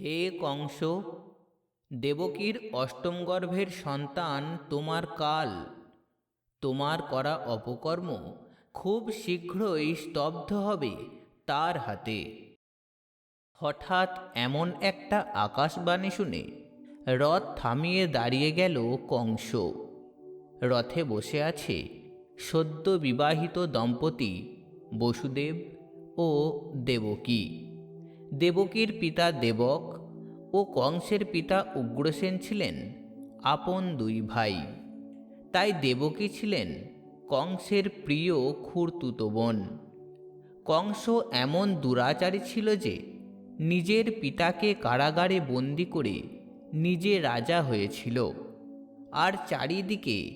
হে কংস, দেবকীর অষ্টম গর্ভের সন্তান তোমার কাল। তোমার করা অপকর্ম খুব শীঘ্রই স্তব্ধ হবে তার হাতে। হঠাৎ এমন একটা আকাশবাণী শুনে রথ থামিয়ে দাঁড়িয়ে গেল কংস। রথে বসে আছে সদ্য বিবাহিত দম্পতি বসুদেব ও দেবকী। দেবকীর পিতা দেবক ও কংসের পিতা উগ্রসেন ছিলেন, আপন দুই ভাই। তাই দেবকী ছিলেন কংসের প্রিয় খুরতুতো বোন। কংস এমন দুরাচারী ছিল যে, নিজের পিতাকে কারাগারে বন্দি করে নিজে রাজা হয়েছিল। আর চারিদিকে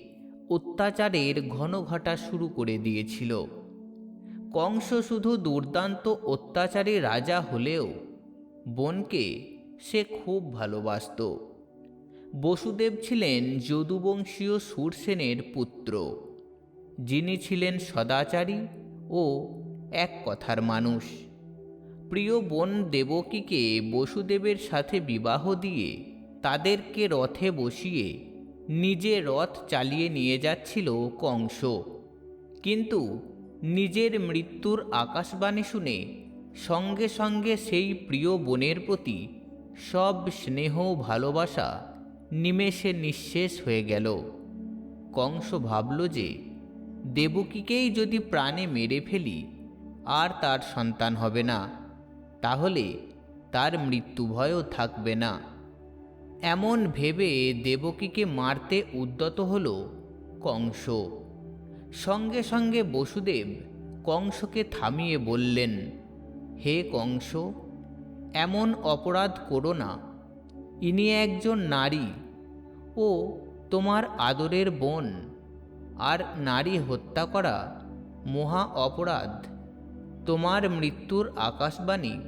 অত্যাচারের ঘন ঘটা শুরু করে দিয়েছিল। কংস শুধু দুর্দান্ত অত্যাচারী রাজা হলেও বোনকে সে খুব ভালোবাসত। বসুদেব ছিলেন যদুবংশীয় সুরসেনের পুত্র। যিনি ছিলেন সদাচারী ও এক কথার মানুষ। প্রিয় বোন দেবকীকে বসুদেবের সাথে বিবাহ দিয়ে তাদেরকে রথে বসিয়ে নিজে রথ চালিয়ে নিয়ে যাচ্ছিল কংস। কিন্তু নিজের মৃত্যুর আকাশবাণী শুনে সঙ্গে সঙ্গে সেই প্রিয় বোনের প্রতি সব স্নেহ ভালোবাসা নিমেষে নিঃশেষ হয়ে গেল। কংস ভাবল যে দেবকীকেই যদি প্রাণে মেরে ফেলি, আর তার সন্তান হবে না, তাহলে তার মৃত্যু ভয়ও থাকবে না। এমন ভেবে দেবকীকে মারতে উদ্যত হল কংস। সঙ্গে সঙ্গে বসুদেব কংসকে থামিয়ে বললেন, হে কংস, এমন অপরাধ করো না। ইনি একজন নারী ও তোমার আদরের বোন, আর নারী হত্যা করা মহা অপরাধ। তোমার মৃত্যুর আকাশবাণী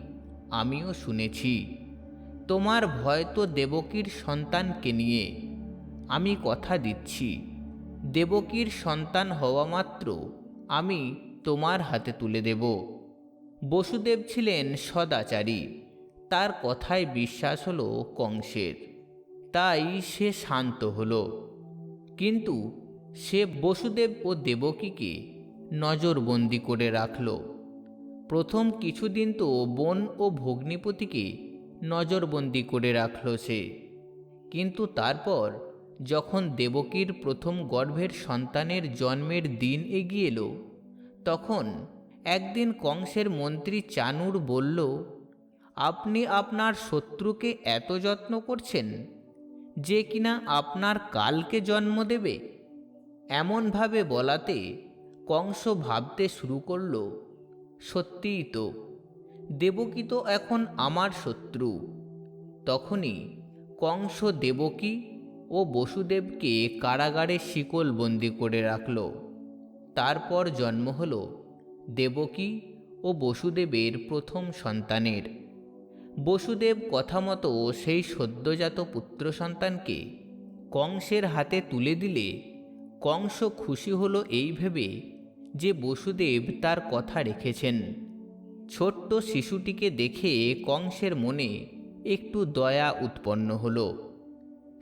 আমিও শুনেছি। তোমার ভয় তো দেবকীর সন্তানকে নিয়ে আমি কথা দিচ্ছি। দেবকীর সন্তান হওয়া মাত্র আমি তোমার হাতে তুলে দেব। বসুদেব ছিলেন সদাচারী, তার কথায় বিশ্বাস হলো কংসের, তাই সে শান্ত হলো। কিন্তু সে বসুদেব ও দেবকীকে নজরবন্দি করে রাখল। প্রথম কিছুদিন তো বোন ও ভগ্নিপতিকে নজরবন্দি করে রাখল সে, কিন্তু তারপর যখন দেবকীর প্রথম গর্ভের সন্তানের জন্মের দিন এগিয়ে এলো, তখন একদিন কংসের মন্ত্রী চানুর বলল, আপনি আপনার শত্রুকে এত যত্ন করছেন যে কিনা আপনার কালকে জন্ম দেবে? এমনভাবে বলাতে কংস ভাবতে শুরু করল, সত্যিই তো, দেবকী তো এখন আমার শত্রু। তখনই কংস দেবকী ও বসুদেবকে কারাগারে শিকল বন্দি করে রাখল। তারপর জন্ম হল দেবকী ও বসুদেবের প্রথম সন্তানের। বসুদেব কথা মতো সেই সদ্যজাত পুত্র সন্তানকে কংসের হাতে তুলে দিলে কংস খুশি হলো এই ভেবে যে বসুদেব তার কথা রেখেছেন। ছোট্ট শিশুটিকে দেখে কংসের মনে একটু দয়া উৎপন্ন হলো।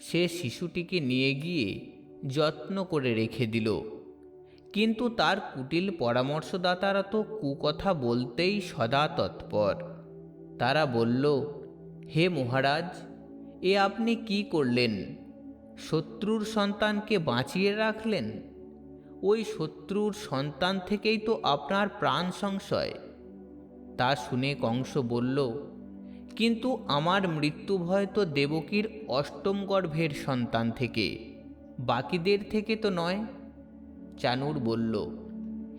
সে শিশুটিকে নিয়ে গিয়ে যত্ন করে রেখে দিল। কিন্তু তার কুটিল পরামর্শদাতারা তো কুকথা বলতেই সদা তৎপর। তারা বলল, হে মহারাজ, এ আপনি কি করলেন? শত্রুর সন্তানকে বাঁচিয়ে রাখলেন? ওই শত্রুর সন্তান থেকেই তো আপনার প্রাণ সংশয়। তা শুনে কংস বলল কিন্তু আমার মৃত্যু ভয় তো দেবকীর অষ্টম গর্ভের সন্তান থেকে। বাকিদের থেকে তো নয়। চানুর বলল,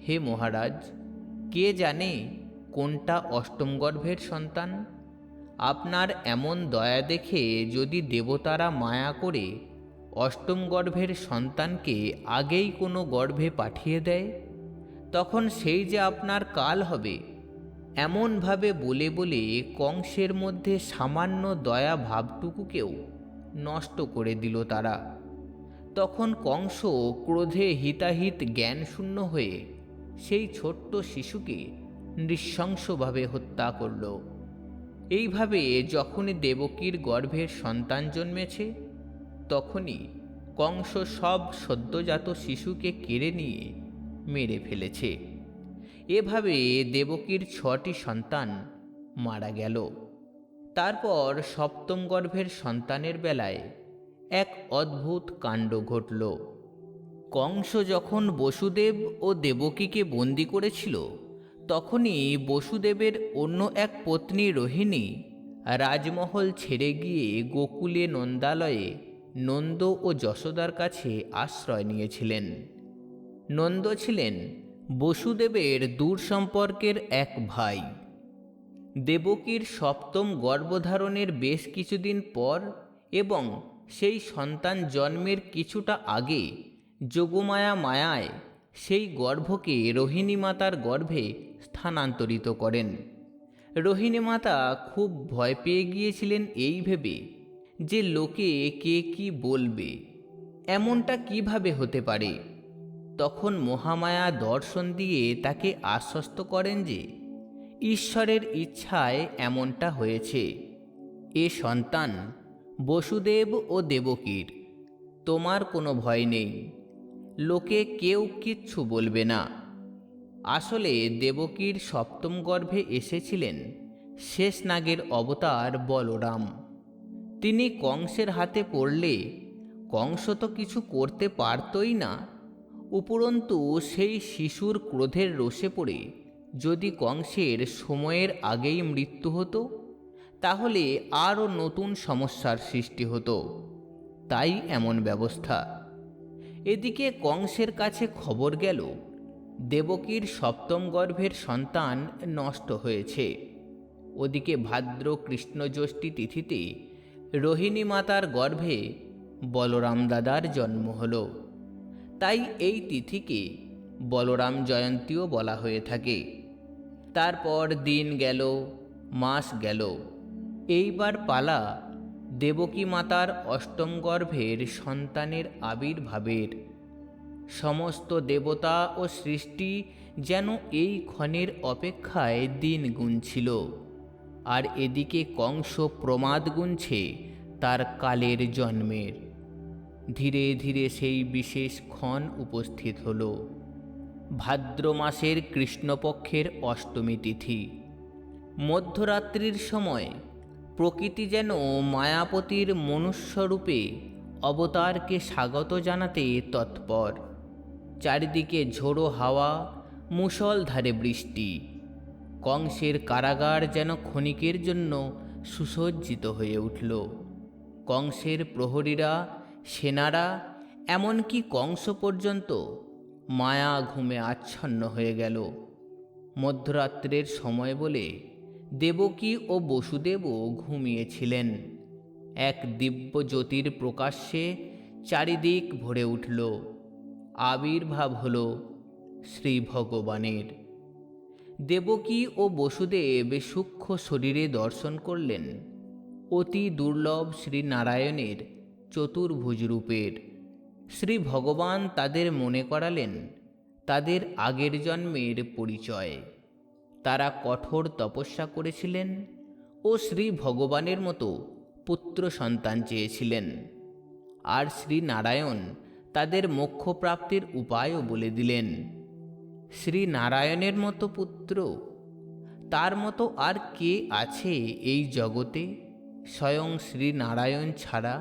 হে মহারাজ, কে জানে কোনটা অষ্টম গর্ভের সন্তান? আপনার এমন দয়া দেখে যদি দেবতারা মায়া করে অষ্টম গর্ভের সন্তানকে আগেই কোনো গর্ভে পাঠিয়ে দেয়, তখন সেই যে আপনার কাল হবে এমনভাবে বলে বলে কংসের মধ্যে সামান্য দয়া ভাবটুকুকেও নষ্ট করে দিল তারা। তখন কংস ক্রোধে হিতাহিত জ্ঞানশূন্য হয়ে সেই ছোট্ট শিশুকে নৃশংসভাবে হত্যা করল। এইভাবে যখনই দেবকীর গর্ভের সন্তান জন্মেছে, তখনই কংস সব সদ্যজাত শিশুকে কেড়ে নিয়ে মেরে ফেলেছে। এভাবে দেবকীর ছটি সন্তান মারা গেল। তারপর সপ্তম গর্ভের সন্তানের বেলায় এক অদ্ভুত কাণ্ড ঘটল। কংস যখন বসুদেব ও দেবকীকে বন্দি করেছিল, তখনই বসুদেবের অন্য এক পত্নী রোহিণী রাজমহল ছেড়ে গিয়ে গোকুলে নন্দালয়ে নন্দ ও যশোদার কাছে আশ্রয় নিয়েছিলেন। নন্দ ছিলেন বসুদেবের দূর সম্পর্কের এক ভাই। দেবকীর সপ্তম গর্ভধারণের বেশ কিছুদিন পর এবং সেই সন্তান জন্মের কিছুটা আগে যোগমায়া মায়ায় সেই গর্ভকে রোহিণী মাতার গর্ভে স্থানান্তরিত করেন। রোহিণী মাতা খুব ভয় পেয়ে গিয়েছিলেন এই ভেবে যে লোকে কে কি বলবে, এমনটা কীভাবে হতে পারে? তখন মহামায়া দর্শন দিয়ে তাকে আশ্বস্ত করেন যে ঈশ্বরের ইচ্ছায় এমনটা হয়েছে। এ সন্তান, বসুদেব ও দেবকীর, তোমার কোনো ভয় নেই। লোকে কেউ কিচ্ছু বলবে না। আসলে দেবকীর সপ্তম গর্ভে এসেছিলেন শেষ নাগের অবতার বলরাম। তিনি কংসের হাতে পড়লে কংস তো কিছু করতে পারতই না। উপরন্তু সেই শিশুর ক্রোধের রোষে পড়ে, যদি কংসের সময়ের আগেই মৃত্যু হতো, তাহলে আরও নতুন সমস্যার সৃষ্টি হতো। তাই এমন ব্যবস্থা। এদিকে কংসের কাছে খবর গেল, দেবকীর সপ্তম গর্ভের সন্তান নষ্ট হয়েছে। ওদিকে ভাদ্র কৃষ্ণ জ্যৈষ্ঠী তিথিতে রোহিণী মাতার গর্ভে বলরাম দাদার জন্ম হলো। তাই এই তিথিকে বলরাম জয়ন্তীও বলা হয়ে থাকে। তারপর দিন গেল, মাস গেল। এইবার পালা দেবকী মাতার অষ্টম গর্ভের সন্তানের আবির্ভাবের। সমস্ত দেবতা ও সৃষ্টি যেন এই ক্ষণের অপেক্ষায় দিন গুনছিল। আর এদিকে কংস প্রমাদ গুনছে তার কালের জন্মের। ধীরে ধীরে সেই বিশেষ ক্ষণ উপস্থিত হল। ভাদ্র মাসের কৃষ্ণপক্ষের অষ্টমী তিথি। মধ্যরাত্রির সময় প্রকৃতি যেন মায়াপতির মনুষ্যরূপে অবতারকে স্বাগত জানাতে তৎপর। চারিদিকে ঝোড়ো হাওয়া মুষলধারে বৃষ্টি। কংসের কারাগার যেন ক্ষণিকের জন্য সুসজ্জিত হয়ে উঠল। কংসের প্রহরীরা সেনারা, এমনকি কংস পর্যন্ত মায়া ঘুমে আচ্ছন্ন হয়ে গেল। মধ্যরাত্রের সময় বলে দেবকী ও বসুদেবও ঘুমিয়েছিলেন। এক দিব্য জ্যোতির প্রকাশ্যে চারিদিক ভরে উঠল। আবির্ভাব হল শ্রী ভগবানের। দেবকী ও বসুদেব সূক্ষ্ম শরীরে দর্শন করলেন। অতি দুর্লভ শ্রী নারায়ণের চতুর্ভুজ রূপের। শ্রী ভগবান তাদের মনে করালেন, তাদের আগের জন্মের পরিচয়। তারা কঠোর তপস্যা করেছিলেন ও শ্রী ভগবানের মতো পুত্র সন্তান চেয়েছিলেন। আর শ্রী নারায়ণ তাদের মোক্ষ প্রাপ্তির উপায়ও বলে দিলেন, শ্রী নারায়ণের মতো পুত্র, তার মতো আর কে আছে এই জগতে? স্বয়ং শ্রী নারায়ণ ছাড়া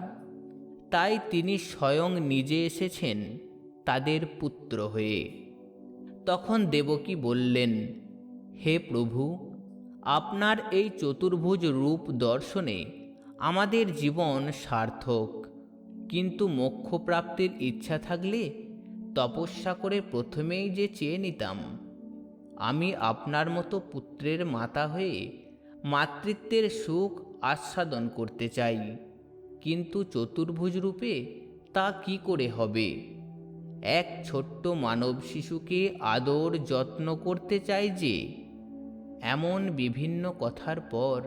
তাই তিনি স্বয়ং নিজে এসেছেন তাদের পুত্র হয়ে। তখন দেবকী বললেন, হে প্রভু, আপনার এই চতুর্ভুজ রূপ দর্শনে আমাদের জীবন সার্থক। কিন্তু মোক্ষপ্রাপ্তির ইচ্ছা থাকলে তপস্যা করে প্রথমেই যে চেয়ে নিতাম। আমি আপনার মতো পুত্রের মাতা হয়ে মাতৃত্বের সুখ আস্বাদন করতে চাই। কিন্তু চতুর্ভুজ রূপে তা কি করে হবে? এক ছোট্ট মানব শিশুকে আদর যত্ন করতে চাই যে, এমন বিভিন্ন কথার পর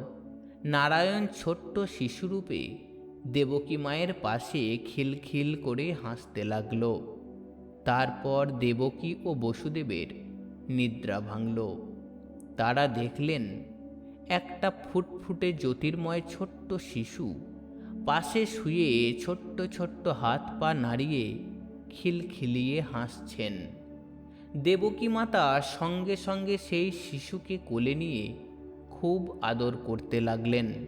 নারায়ণ ছোট্ট শিশুরূপে দেবকী মায়ের পাশে খিলখিল করে হাসতে লাগল। তারপর দেবকী ও বসুদেবের নিদ্রা ভাঙল। তারা দেখলেন, একটা ফুটফুটে জ্যোতির্ময় ছোট্ট শিশু পাশে শুয়ে ছোট্ট ছোট্ট হাত পা নাড়িয়ে খিলখিলিয়ে হাসছেন। দেবকী মাতা সঙ্গে সঙ্গে সেই শিশুকে কোলে নিয়ে খুব আদর করতে লাগলেন।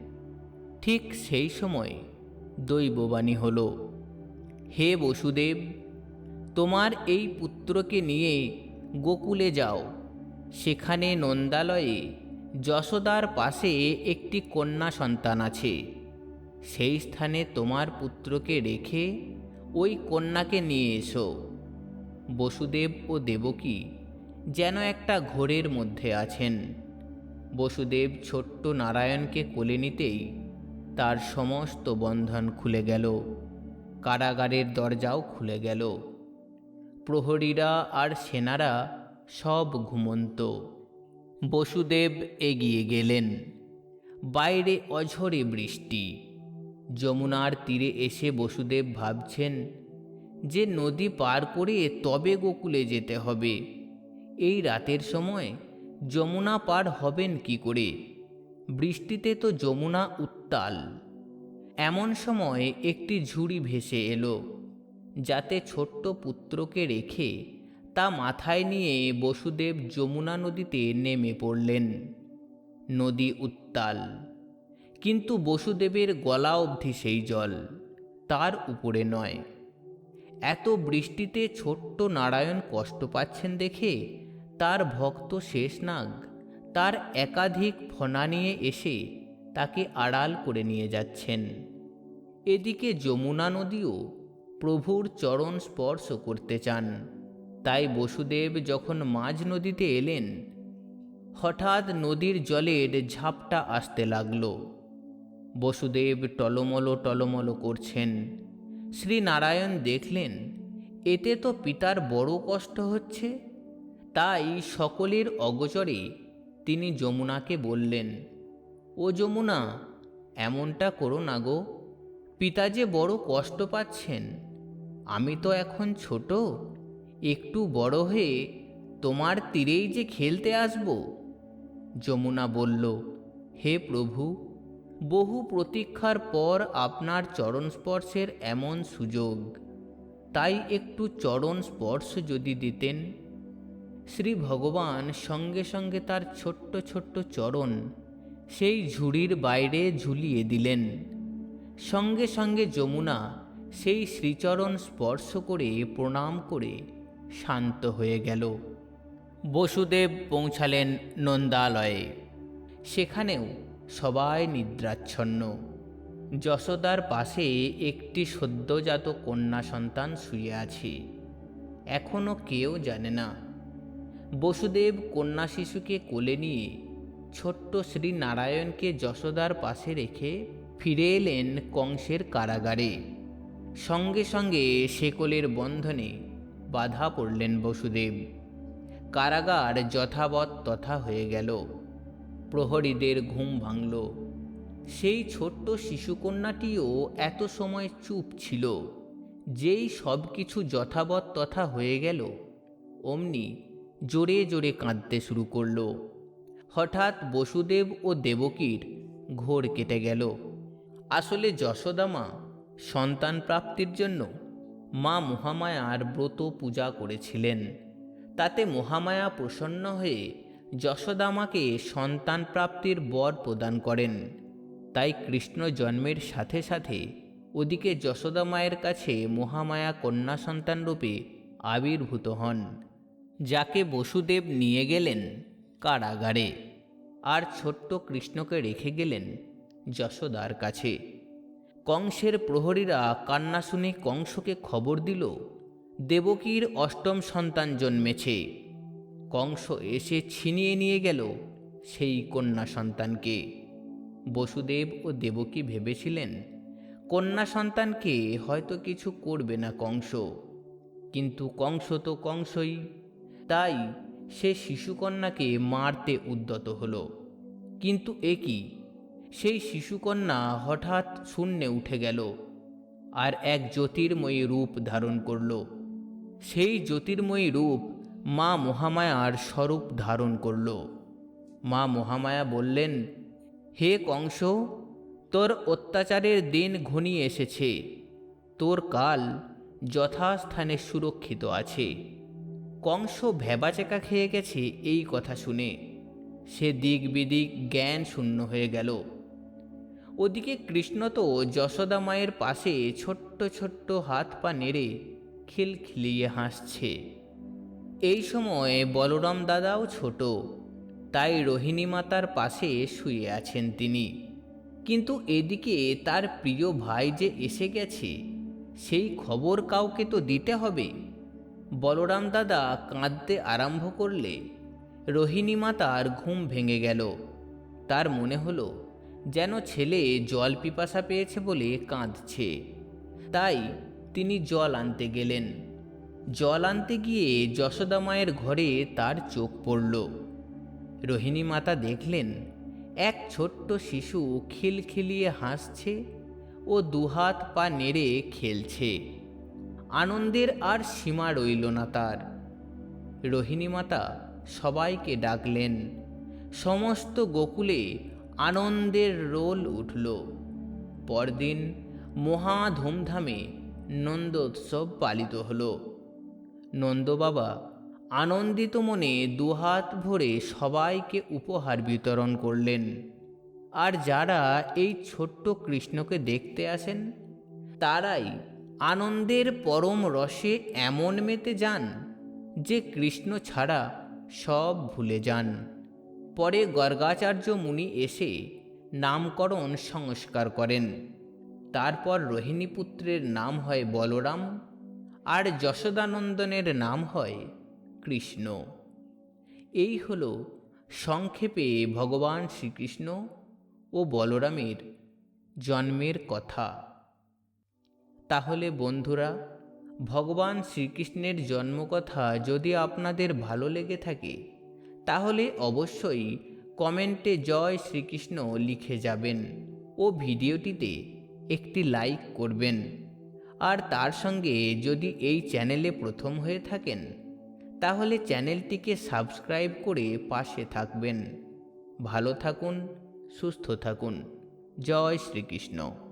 ঠিক সেই সময় দৈববাণী হল, হে বসুদেব, তোমার এই পুত্রকে নিয়ে গোকুলে যাও। সেখানে নন্দালয়ে যশোদার পাশে একটি কন্যা সন্তান আছে। সেই স্থানে তোমার পুত্রকে রেখে ওই কন্যাকে নিয়ে এসো। বসুদেব ও দেবকী যেন একটা ঘোরের মধ্যে আছেন। বসুদেব ছোট্ট নারায়ণকে কোলে নিতেই তার সমস্ত বন্ধন খুলে গেল। কারাগারের দরজাও খুলে গেল। প্রহরীরা আর সেনারা সব ঘুমন্ত। বসুদেব এগিয়ে গেলেন। বাইরে অঝরে বৃষ্টি। যমুনার তীরে এসে বসুদেব ভাবছেন যে নদী পার করে তবে গোকুলে যেতে হবে। এই রাতের সময় যমুনা পার হবেন কি করে? বৃষ্টিতে তো যমুনা উত্তাল। এমন সময় একটি ঝুড়ি ভেসে এলো, যাতে ছোট্ট পুত্রকে রেখে তা মাথায় নিয়ে বসুদেব যমুনা নদীতে নেমে পড়লেন। নদী উত্তাল। কিন্তু বসুদেবের গলা অবধি সেই জল, তার উপরে নয়। এত বৃষ্টিতে ছোট্ট নারায়ণ কষ্ট পাচ্ছেন দেখে তার ভক্ত শেষনাগ তার একাধিক ফনা নিয়ে এসে তাকে আড়াল করে নিয়ে যাচ্ছেন। এদিকে যমুনা নদীও প্রভুর চরণ স্পর্শ করতে চান। তাই বসুদেব যখন মাঝ নদীতে এলেন, হঠাৎ নদীর জলের ঝাপটা আসতে লাগল। বসুদেব টলমলো টলমলো করছেন। শ্রীনারায়ণ দেখলেন, এতে তো পিতার বড় কষ্ট হচ্ছে। তাই সকলের অগচরে তিনি যমুনাকে বললেন, ও যমুনা, এমনটা করো না গো। পিতা যে বড় কষ্ট পাচ্ছেন, আমি তো এখন ছোট। একটু বড় হয়ে তোমার তীরেই যে খেলতে আসব? যমুনা বলল, হে প্রভু বহু প্রতীক্ষার পর আপনার চরণ স্পর্শের এমন সুযোগ। তাই একটু চরণ স্পর্শ যদি দিতেন। শ্রী ভগবান সঙ্গে সঙ্গে তার ছোট্ট ছোট্ট চরণ সেই ঝুড়ির বাইরে ঝুলিয়ে দিলেন। সঙ্গে সঙ্গে যমুনা সেই শ্রীচরণ স্পর্শ করে প্রণাম করে শান্ত হয়ে গেল। বসুদেব পৌঁছালেন নন্দালয়ে। সেখানেও সবাই নিদ্রাচ্ছন্ন। যশোদার পাশে একটি সদ্যজাত কন্যা সন্তান শুয়ে আছে। এখনও কেউ জানে না। বসুদেব কন্যা শিশুকে কোলে নিয়ে ছোট্ট শ্রী নারায়ণকে যশোদার পাশে রেখে ফিরে এলেন কংসের কারাগারে। সঙ্গে সঙ্গে শেকলের বন্ধনে বাধা পড়লেন বসুদেব। কারাগার যথাবৎ তথা হয়ে গেল। প্রহরীদের ঘুম ভাঙল। সেই ছোট্ট শিশুকন্যাটিও এত সময় চুপ ছিল, যেই সব কিছু যথাবৎ তথা হয়ে গেল, অমনি জোরে জোরে কাঁদতে শুরু করল। হঠাৎ বসুদেব ও দেবকীর ঘোর কেটে গেল। আসলে যশোদামা সন্তান প্রাপ্তির জন্য মা মহামায়ার ব্রত পূজা করেছিলেন। তাতে মহামায়া প্রসন্ন হয়ে যশোদামাকে সন্তান প্রাপ্তির বর প্রদান করেন। তাই কৃষ্ণ জন্মের সাথে সাথে ওদিকে যশোদা মায়ের কাছে মহামায়া কন্যা সন্তান রূপে আবির্ভূত হন, যাকে বসুদেব নিয়ে গেলেন কারাগারে আর ছোট্ট কৃষ্ণকে রেখে গেলেন যশোদার কাছে। কংসের প্রহরীরা কান্না শুনে কংসকে খবর দিল, দেবকীর অষ্টম সন্তান জন্মেছে। কংস এসে ছিনিয়ে নিয়ে গেল সেই কন্যা সন্তানকে। বসুদেব ও দেবকী ভেবেছিলেন, কন্যা সন্তানকে হয়তো কিছু করবে না কংস। কিন্তু কংস তো কংসই, তাই সে শিশুকন্যাকে মারতে উদ্যত হলো। কিন্তু এ কি? সেই শিশুকন্যা হঠাৎ শূন্যে উঠে গেল আর এক জ্যোতির্ময়ী রূপ ধারণ করল। সেই জ্যোতির্ময়ী রূপ মা মহামায়ার স্বরূপ ধারণ করল। মা মহামায়া বললেন, হে কংস, তোর অত্যাচারের দিন ঘনিয়ে এসেছে। তোর কাল যথাস্থানে সুরক্ষিত আছে। কংস ভেবাচেকা খেয়ে গেছে এই কথা শুনে। সে দিক বিদিক জ্ঞান শূন্য হয়ে গেল। ওদিকে কৃষ্ণ তো যশোদা মায়ের পাশে ছোট্ট ছোট্ট হাত পা নেড়ে খিলখিলিয়ে হাসছে। এই সময় বলরাম দাদাও ছোট, তাই রোহিণী মাতার পাশে শুয়ে আছেন তিনি। কিন্তু এদিকে তার প্রিয় ভাই যে এসে গেছে, সেই খবর কাউকে তো দিতে হবে? বলরাম দাদা কাঁদতে আরম্ভ করলে রোহিণী মাতার ঘুম ভেঙে গেল। তার মনে হলো যেন ছেলে জল পিপাসা পেয়েছে বলে কাঁদছে। তাই তিনি জল আনতে গেলেন। জল আনতে গিয়ে যশোদা মায়ের ঘরে তার চোখ পড়ল। রোহিণী মাতা দেখলেন, এক ছোট্ট শিশু খিলখিলিয়ে হাসছে ও দুহাত পা নেড়ে খেলছে। আনন্দের আর সীমা রইল না তার। রোহিণী মাতা সবাইকে ডাকলেন, সমস্ত গোকুলে আনন্দের রোল উঠল। পরদিন মহা ধুমধামে নন্দোৎসব পালিত হলো। নন্দবাবা, আনন্দিত মনে দুহাত ভরে সবাইকে উপহার বিতরণ করলেন। আর যারা এই ছোট্ট কৃষ্ণকে দেখতে আসেন, তারাই আনন্দের পরম রসে এমন মেতে যান, যে কৃষ্ণ ছাড়া সব ভুলে যান। পরে গর্গাচার্য মুনি এসে নামকরণ সংস্কার করেন। তারপর রোহিণীপুত্রের নাম হয় বলরাম আর যশোদানন্দনের নাম হয় কৃষ্ণ। এই হল সংক্ষেপে ভগবান শ্রীকৃষ্ণ ও বলরামের জন্মের কথা। তাহলে বন্ধুরা, ভগবান শ্রীকৃষ্ণের জন্মকথা যদি আপনাদের ভালো লেগে থাকে, তাহলে অবশ্যই কমেন্টে জয় শ্রীকৃষ্ণ লিখে যাবেন ও ভিডিওটিতে একটি লাইক করবেন। আর তার সঙ্গে যদি এই চ্যানেলে প্রথম হয়ে থাকেন, তাহলে চ্যানেলটিকে সাবস্ক্রাইব করে পাশে থাকবেন। ভালো থাকুন, সুস্থ থাকুন। জয় শ্রীকৃষ্ণ।